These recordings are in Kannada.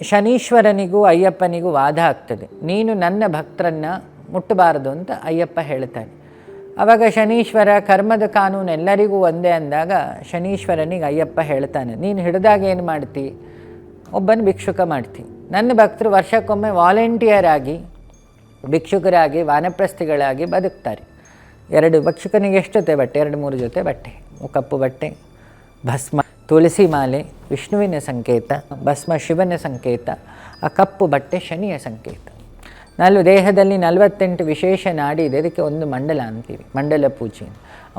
ಶನೀಶ್ವರನಿಗೂ ಅಯ್ಯಪ್ಪನಿಗೂ ವಾದ ಆಗ್ತದೆ. ನೀನು ನನ್ನ ಭಕ್ತರನ್ನು ಮುಟ್ಟಬಾರದು ಅಂತ ಅಯ್ಯಪ್ಪ ಹೇಳ್ತಾನೆ. ಆವಾಗ ಶನೀಶ್ವರ ಕರ್ಮದ ಕಾನೂನು ಎಲ್ಲರಿಗೂ ಒಂದೇ ಅಂದಾಗ ಶನೀಶ್ವರನಿಗೆ ಅಯ್ಯಪ್ಪ ಹೇಳ್ತಾನೆ, ನೀನು ಹಿಡಿದಾಗ ಏನು ಮಾಡ್ತಿ? ಒಬ್ಬನ ಭಿಕ್ಷುಕ ಮಾಡ್ತಿ. ನನ್ನ ಭಕ್ತರು ವರ್ಷಕ್ಕೊಮ್ಮೆ ವಾಲಂಟಿಯರ್ ಆಗಿ ಭಿಕ್ಷುಕರಾಗಿ, ವಾನಪ್ರಸ್ಥಿಗಳಾಗಿ ಬದುಕ್ತಾರೆ. ಎರಡು ಭಕ್ಷುಕನಿಗೆ ಎಷ್ಟು ಜೊತೆ ಬಟ್ಟೆ? ಎರಡು ಮೂರು ಜೊತೆ ಬಟ್ಟೆ. ಕಪ್ಪು ಬಟ್ಟೆ, ಭಸ್ಮ, ತುಳಸಿ ಮಾಲೆ ವಿಷ್ಣುವಿನ ಸಂಕೇತ, ಭಸ್ಮ ಶಿವನ ಸಂಕೇತ, ಆ ಕಪ್ಪು ಬಟ್ಟೆ ಶನಿಯ ಸಂಕೇತ. ನಾಲ್ಕು ದೇಹದಲ್ಲಿ ನಲವತ್ತೆಂಟು ವಿಶೇಷ ನಾಡಿ ಇದೆ. ಅದಕ್ಕೆ ಒಂದು ಮಂಡಲ ಅಂತೀವಿ, ಮಂಡಲ ಪೂಜೆ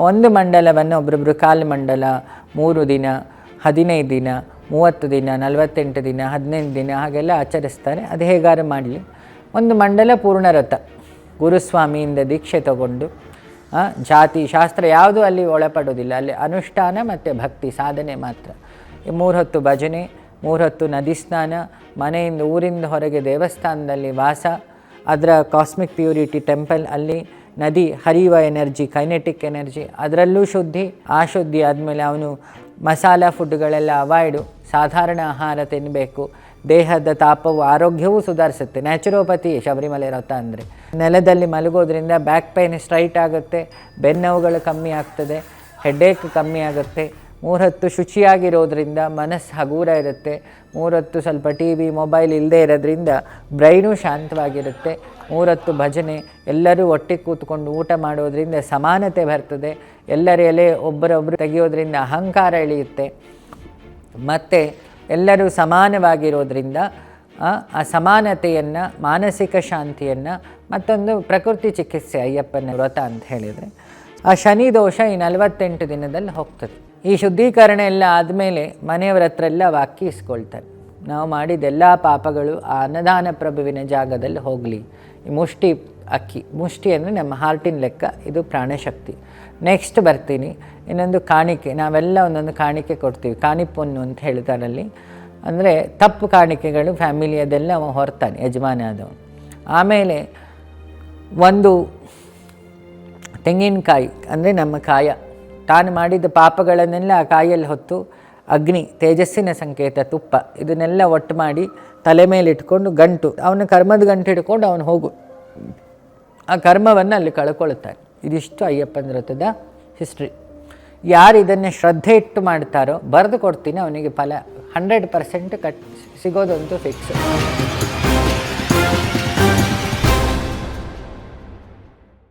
ಒಂದು ಮಂಡಲವನ್ನು ಒಬ್ಬೊಬ್ಬರು ಕಾಲು ಮಂಡಲ, ಮೂರು ದಿನ, ಹದಿನೈದು ದಿನ, ಮೂವತ್ತು ದಿನ, ನಲವತ್ತೆಂಟು ದಿನ, ಹದಿನೈದು ದಿನ ಹಾಗೆಲ್ಲ ಆಚರಿಸ್ತಾರೆ. ಅದು ಹೇಗಾರು ಮಾಡಲಿ. ಒಂದು ಮಂಡಲ ಪೂರ್ಣರಥ, ಗುರುಸ್ವಾಮಿಯಿಂದ ದೀಕ್ಷೆ ತಗೊಂಡು ಜಾತಿ ಶಾಸ್ತ್ರ ಯಾವುದೂ ಅಲ್ಲಿ ಒಳಪಡೋದಿಲ್ಲ ಅಲ್ಲಿ ಅನುಷ್ಠಾನ ಮತ್ತು ಭಕ್ತಿ, ಸಾಧನೆ ಮಾತ್ರ. ಮೂರು ಹೊತ್ತು ಭಜನೆ ಮೂರು ಹೊತ್ತು ನದಿ ಸ್ನಾನ ಮನೆಯಿಂದ ಊರಿಂದ ಹೊರಗೆ ದೇವಸ್ಥಾನದಲ್ಲಿ ವಾಸ, ಅದರ ಕಾಸ್ಮಿಕ್ ಪ್ಯೂರಿಟಿ ಟೆಂಪಲ್ ಅಲ್ಲಿ ನದಿ ಹರಿಯುವ ಎನರ್ಜಿ ಕೈನೆಟಿಕ್ ಎನರ್ಜಿ ಅದರಲ್ಲೂ ಶುದ್ಧಿ, ಆ ಶುದ್ಧಿ ಆದಮೇಲೆ ಅವನು ಮಸಾಲ ಫುಡ್ಗಳೆಲ್ಲ ಅವಾಯ್ಡು ಸಾಧಾರಣ ಆಹಾರ ತಿನ್ನಬೇಕು ದೇಹದ ತಾಪವು, ಆರೋಗ್ಯವೂ ಸುಧಾರಿಸುತ್ತೆ. ನ್ಯಾಚುರೋಪತಿ ಶಬರಿಮಲೆ ರಥ ಅಂದರೆ. ನೆಲದಲ್ಲಿ ಮಲಗೋದ್ರಿಂದ ಬ್ಯಾಕ್ ಪೈನ್ ಸ್ಟ್ರೈಟ್ ಆಗುತ್ತೆ, ಬೆನ್ನೋವುಗಳು ಕಮ್ಮಿ ಆಗ್ತದೆ ಹೆಡ್ಡೇಕ್ ಕಮ್ಮಿ ಆಗುತ್ತೆ. ಮೂರೊತ್ತು ಶುಚಿಯಾಗಿರೋದ್ರಿಂದ ಮನಸ್ಸು ಹಗೂರ ಇರುತ್ತೆ, ಮೂರೊತ್ತು ಸ್ವಲ್ಪ ಟಿ ವಿ ಮೊಬೈಲ್ ಇಲ್ಲದೆ ಇರೋದ್ರಿಂದ ಬ್ರೈನು ಶಾಂತವಾಗಿರುತ್ತೆ, ಮೂರೊತ್ತು ಭಜನೆ, ಎಲ್ಲರೂ ಒಟ್ಟಿಗೆ ಕೂತ್ಕೊಂಡು ಊಟ ಮಾಡೋದ್ರಿಂದ ಸಮಾನತೆ ಬರ್ತದೆ, ಎಲ್ಲರ ಎಲೆ ಒಬ್ಬರೊಬ್ಬರು ತೆಗೆಯೋದ್ರಿಂದ ಅಹಂಕಾರ ಇಳಿಯುತ್ತೆ. ಮತ್ತು ಎಲ್ಲರೂ ಸಮಾನವಾಗಿರೋದ್ರಿಂದ ಆ ಸಮಾನತೆಯನ್ನು, ಮಾನಸಿಕ ಶಾಂತಿಯನ್ನು ಮತ್ತೊಂದು ಪ್ರಕೃತಿ ಚಿಕಿತ್ಸೆ ಅಯ್ಯಪ್ಪನ ವ್ರತ ಅಂತ ಹೇಳಿದರೆ ಆ ಶನಿ ದೋಷ ಈ ನಲವತ್ತೆಂಟು ದಿನದಲ್ಲಿ ಹೋಗ್ತದೆ. ಈ ಶುದ್ಧೀಕರಣ ಎಲ್ಲ ಆದಮೇಲೆ ಮನೆಯವರ ಹತ್ರ ಎಲ್ಲ ವಾಕಿ ಇಸ್ಕೊಳ್ತಾರೆ. ನಾವು ಮಾಡಿದೆಲ್ಲ ಪಾಪಗಳು ಆ ಅನ್ನದಾನ ಪ್ರಭುವಿನ ಜಾಗದಲ್ಲಿ ಹೋಗಲಿ. ಮುಷ್ಟಿ ಅಕ್ಕಿ, ಮುಷ್ಟಿ ಅಂದರೆ ನಮ್ಮ ಹಾರ್ಟಿನ ಲೆಕ್ಕ, ಇದು ಪ್ರಾಣಶಕ್ತಿ. ನೆಕ್ಸ್ಟ್ ಬರ್ತೀನಿ. ಇನ್ನೊಂದು ಕಾಣಿಕೆ, ನಾವೆಲ್ಲ ಒಂದೊಂದು ಕಾಣಿಕೆ ಕೊಡ್ತೀವಿ. ಕಾಣಿಪೊನ್ನು ಅಂತ ಹೇಳ್ತಾರಲ್ಲಿ ಅಂದರೆ ತಪ್ಪು ಕಾಣಿಕೆಗಳು ಫ್ಯಾಮಿಲಿಯದೆಲ್ಲ ಅವ ಹೊರ್ತಾನೆ, ಯಜಮಾನ ಆದವನು. ಆಮೇಲೆ ಒಂದು ತೆಂಗಿನಕಾಯಿ, ಅಂದರೆ ನಮ್ಮ ಕಾಯ. ತಾನು ಮಾಡಿದ ಪಾಪಗಳನ್ನೆಲ್ಲ ಆ ಕಾಯಲ್ಲಿ ಹೊತ್ತು ಅಗ್ನಿ, ತೇಜಸ್ಸಿನ ಸಂಕೇತ, ತುಪ್ಪ, ಇದನ್ನೆಲ್ಲ ಒಟ್ಟು ಮಾಡಿ ತಲೆ ಮೇಲೆ ಇಟ್ಕೊಂಡು ಗಂಟು, ಅವನ ಕರ್ಮದ ಗಂಟು ಹಿಡ್ಕೊಂಡು ಅವನು ಹೋಗು. ಆ ಕರ್ಮವನ್ನು ಅಲ್ಲಿ ಕಳ್ಕೊಳ್ತಾನೆ. ಇದಿಷ್ಟು ಅಯ್ಯಪ್ಪನ ವ್ರತದ ಹಿಸ್ಟ್ರಿ ಯಾರು ಇದನ್ನು ಶ್ರದ್ಧೆ ಇಟ್ಟು ಮಾಡ್ತಾರೋ, ಬರೆದು ಕೊಡ್ತೀನಿ, ಅವನಿಗೆ ಫಲ. ಹಂಡ್ರೆಡ್ ಪರ್ಸೆಂಟ್ ಕಟ್ ಸಿಗೋದಂತೂ ಫಿಕ್ಸ್